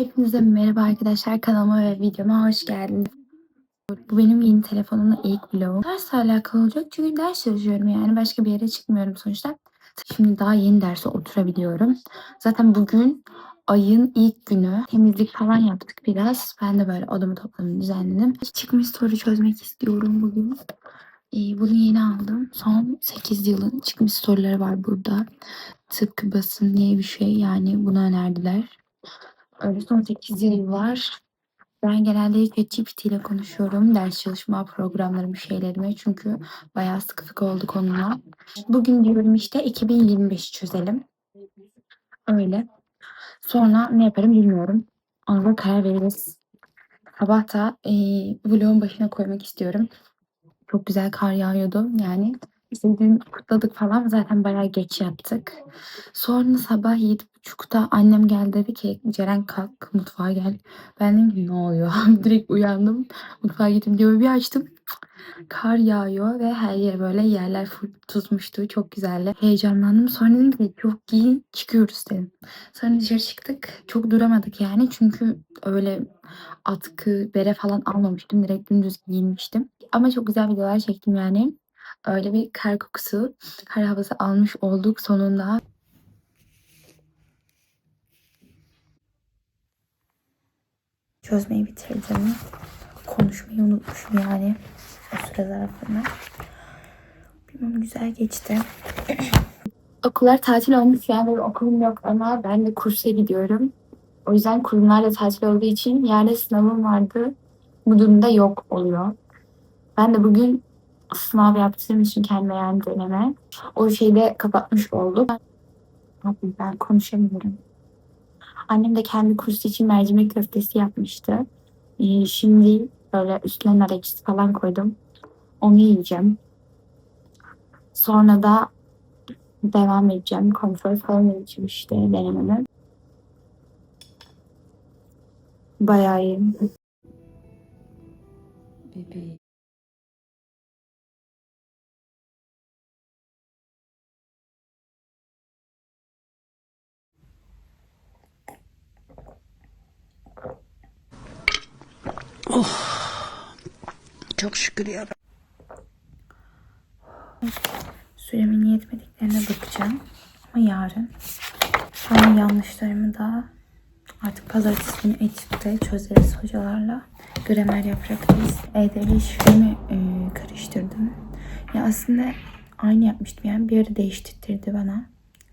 Hepinize merhaba arkadaşlar kanalıma ve videoma hoş geldiniz. Bu benim yeni telefonumun ilk vlogum. Dersle alakalı olacak çünkü ders çalışıyorum yani başka bir yere çıkmıyorum sonuçta. Şimdi daha yeni derse oturabiliyorum. Zaten bugün ayın ilk günü temizlik falan yaptık biraz. Ben de böyle odamı topladım düzenledim. Çıkmış soru çözmek istiyorum bugün. Ee, bunu yeni aldım. Son 8 yılın çıkmış soruları var burada. Tıpkı basın diye bir şey yani bunu önerdiler. Öyle son 8 yıl var. Ben genelde ChatGPT ile konuşuyorum. Ders çalışma programlarımı, şeylerimi. Çünkü bayağı sıkı fıkı olduk onunla. Bugün diyorum işte 2025 çözelim. Öyle. Sonra ne yaparım bilmiyorum. Ona karar veririz. Sabah da e, vlogun başına koymak istiyorum. Çok güzel kar yağıyordu. Yani işte dün kutladık falan zaten bayağı geç yattık. Sonra sabah 7.30'da annem geldi dedi ki Ceren kalk mutfağa gel. Ben dedim ne oluyor? Direkt uyandım. Mutfağa gittim diye bir açtım. Kar yağıyor ve her yer böyle yerler tutmuştu. Çok güzeldi. Heyecanlandım. Sonra dedim ki çok giyin çıkıyoruz dedim. Sonra dışarı çıktık. Çok duramadık yani. Çünkü öyle atkı, bere falan almamıştım. Direkt dümdüz giyinmiştim. Ama çok güzel videolar çektim yani. Öyle bir kar kokusu, kar havası almış olduk sonunda. Çözmeyi bitirdim. Konuşmayı unutmuşum yani. O süre zarfında. Bilmem güzel geçti. Okullar tatil olmuş yani benim okulum yok ama ben de kursa gidiyorum. O yüzden kurumlar da tatil olduğu için yerde sınavım vardı. Bu durumda yok oluyor. Ben de bugün sınav yaptığım için kendime yani deneme. O şeyi de kapatmış olduk. Abi ben konuşamıyorum. Annem de kendi kursu için mercimek köftesi yapmıştı. Ee, şimdi böyle üstüne nar ekşisi falan koydum. Onu yiyeceğim. Sonra da devam edeceğim. Kontrol falan edeceğim işte denememi. Bayağı iyi. Bebeğim. Çok şükür ya. Süremin yetmediklerine bakacağım. Ama yarın. Sonra yanlışlarımı da artık pazartesi günü etütte çözeriz hocalarla. Gramer yapacağız. EDV şifremi e, karıştırdım. Ya aslında aynı yapmıştım yani bir ara değiştirdi bana.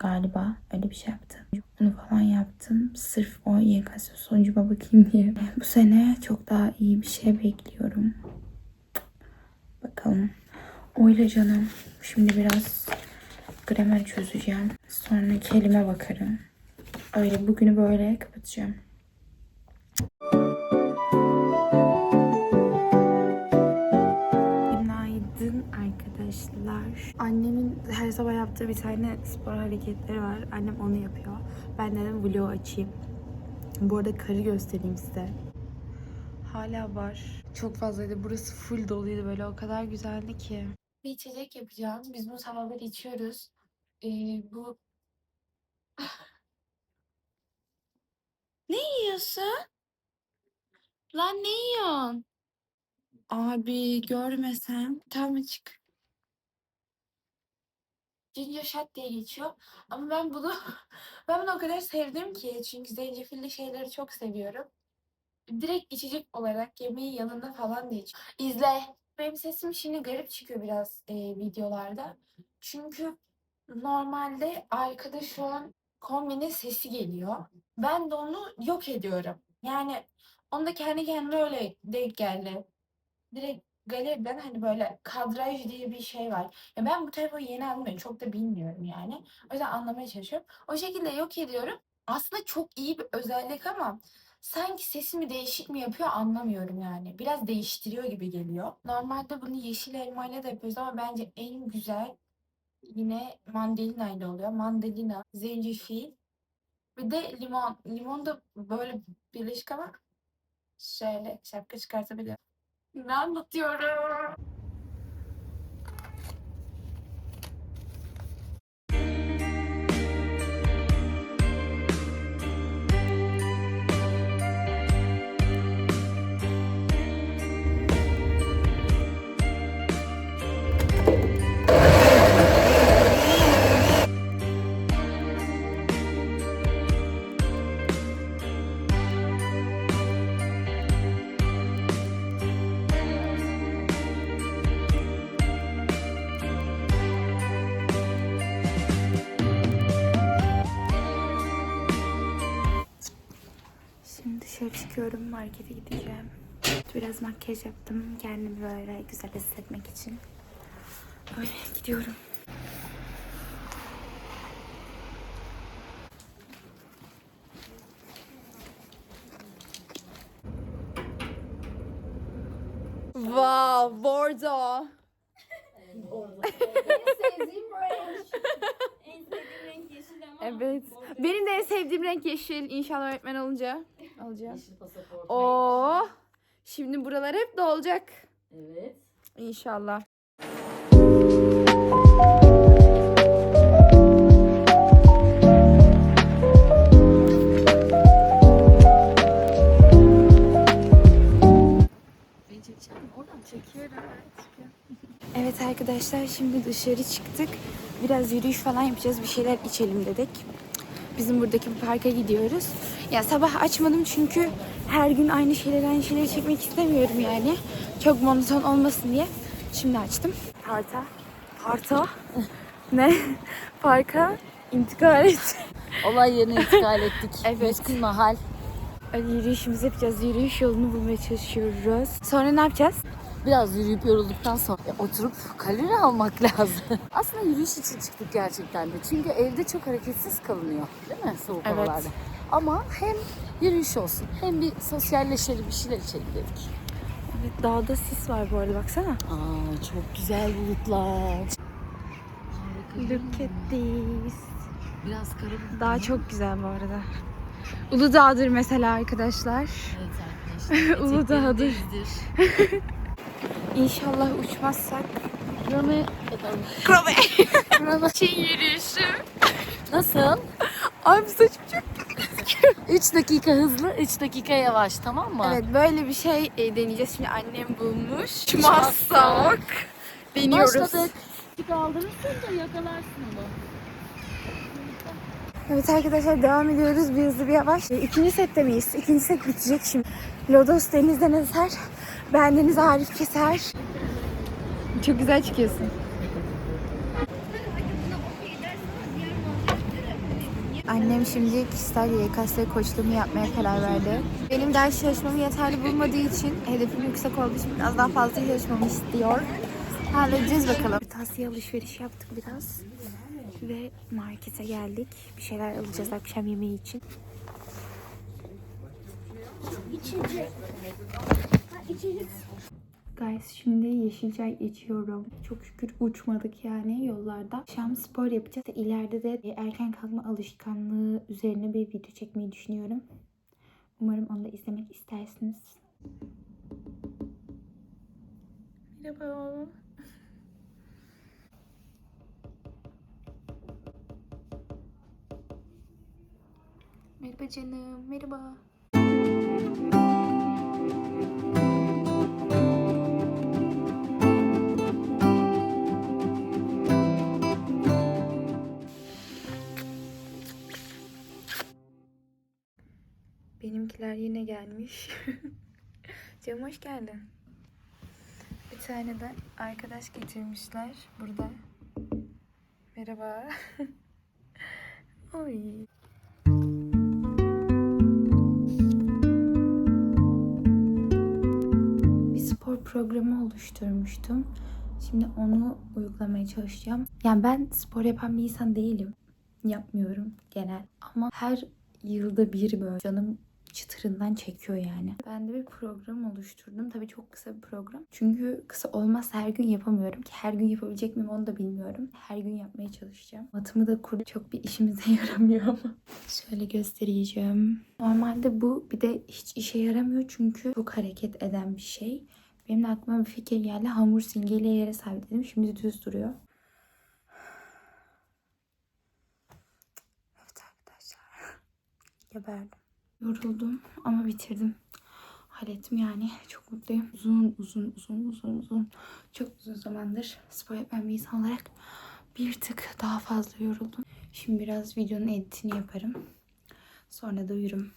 Galiba öyle bir şey yaptı. Onu falan yaptım. Sırf o YKS sonucuma bakayım diye. Bu sene çok daha iyi bir şey bekliyorum. Bakalım. Öyle canım. Şimdi biraz gramer çözeceğim. Sonra kelime bakarım. Öyle bugünü böyle kapatacağım. Yaptığı bir tane spor hareketleri var. Annem onu yapıyor. Ben dedim vlog açayım. Bu arada karı göstereyim size. Hala var. Çok fazlaydı. Burası full doluydu böyle. O kadar güzeldi ki. Bir içecek yapacağım. Biz bunu sabahları içiyoruz. Ee, bu... ne yiyorsun? Lan ne yiyorsun? Abi görmesem. Tamam çık. Ginger shot diye geçiyor. Ama ben bunu ben bunu o kadar sevdim ki çünkü zencefilli şeyleri çok seviyorum. Direkt içecek olarak yemeği yanında falan da iç. İzle. Benim sesim şimdi garip çıkıyor biraz e, videolarda. Çünkü normalde arkada şu an kombinin sesi geliyor. Ben de onu yok ediyorum. Yani onda kendi kendine öyle denk geldi. Direkt galeriden hani böyle kadraj diye bir şey var. Ya ben bu telefonu yeni ya, çok da bilmiyorum yani. O yüzden anlamaya çalışıyorum. O şekilde yok ediyorum. Aslında çok iyi bir özellik ama sanki sesimi değişik mi yapıyor anlamıyorum yani. Biraz değiştiriyor gibi geliyor. Normalde bunu yeşil elmayla da yapıyoruz ama bence en güzel yine mandalina ile oluyor. Mandalina, zencefil bir de limon. Limon da böyle birleşik ama şöyle şapka çıkartabiliyorum. Ne anlatıyorum? Çıkıyorum. Markete gideceğim. Biraz makyaj yaptım. Kendimi böyle güzel hissetmek için. Öyle gidiyorum. Wow, bordo. Evet. Benim de en sevdiğim renk yeşil. İnşallah öğretmen olunca alacağım. Oo. Şimdi buralar hep dolacak. Evet. İnşallah. Evet arkadaşlar şimdi dışarı çıktık. Biraz yürüyüş falan yapacağız. Bir şeyler içelim dedik. Bizim buradaki bir parka gidiyoruz. Ya sabah açmadım çünkü her gün aynı şeyleri aynı şeyleri çekmek istemiyorum yani. Çok monoton olmasın diye. Şimdi açtım. Parta. Parta. ne? Parka intikal et. Olay yerine intikal ettik. Evet. Meskun mahal. Öyle yürüyüşümüzü yapacağız. Yürüyüş yolunu bulmaya çalışıyoruz. Sonra ne yapacağız? Biraz yürüyüp yorulduktan sonra oturup kalori almak lazım. Aslında yürüyüş için çıktık gerçekten de. Çünkü evde çok hareketsiz kalınıyor. Değil mi soğuk Evet. havalarda? Ama hem yürüyüş olsun hem bir sosyalleşelim bir şeyler içelim dedik. Evet, dağda sis var bu arada baksana. Aa çok güzel bulutlar. Look at this. Biraz kara. Dağ çok güzel bu arada. Uludağ'dır mesela arkadaşlar. Evet arkadaşlar. Uludağ'dır. İnşallah uçmazsak. Krome. Krobe. Krome. Şey yürüyüşü. Nasıl? Abi saçım çok 3 dakika hızlı, 3 dakika yavaş tamam mı? Evet böyle bir şey e, deneyeceğiz. Şimdi annem bulmuş. Uçmazsak. Uçmazsak. Deniyoruz. Başladık. Kaldırırsın da yakalarsın onu. Evet arkadaşlar devam ediyoruz. Bir hızlı bir yavaş. E, İkinci sette miyiz? İkinci set bitecek şimdi. Lodos denizden eser. Bendeniz Arif keser. Çok güzel çıkıyorsun. Annem şimdi kişisel YKS koçluğumu yapmaya karar verdi. Benim ders çalışmamı yeterli bulmadığı için, hedefim yüksek olduğu için biraz daha fazla çalışmamı istiyor. Halledeceğiz bakalım. Kırtasiye alışveriş yaptık biraz. Ve markete geldik. Bir şeyler alacağız akşam yemeği için. Guys şimdi yeşil çay içiyorum. Çok şükür uçmadık yani yollarda. Akşam spor yapacağız. İleride de erken kalkma alışkanlığı üzerine bir video çekmeyi düşünüyorum. Umarım onu da izlemek istersiniz. Merhaba. Merhaba canım, merhaba. Benimkiler yine gelmiş. Cem hoş geldin. Bir tane de arkadaş getirmişler burada. Merhaba. Oy. Bir spor programı oluşturmuştum. Şimdi onu uygulamaya çalışacağım. Yani ben spor yapan bir insan değilim. Yapmıyorum genel. Ama her yılda bir böyle canım çıtırından çekiyor yani. Ben de bir program oluşturdum. Tabii çok kısa bir program. Çünkü kısa olmazsa her gün yapamıyorum ki. Her gün yapabilecek miyim onu da bilmiyorum. Her gün yapmaya çalışacağım. Matımı da kurdum. Çok bir işimize yaramıyor ama. Şöyle göstereceğim. Normalde bu bir de hiç işe yaramıyor çünkü çok hareket eden bir şey. Benim de aklıma bir fikir geldi. Hamur simgeyle yere sabitledim. Şimdi düz duruyor. Evet arkadaşlar. Geberdim. Yoruldum ama bitirdim. Hallettim yani. Çok mutluyum. Uzun uzun uzun uzun uzun çok uzun zamandır spor yapan bir insan olarak bir tık daha fazla yoruldum. Şimdi biraz videonun editini yaparım. Sonra da uyurum.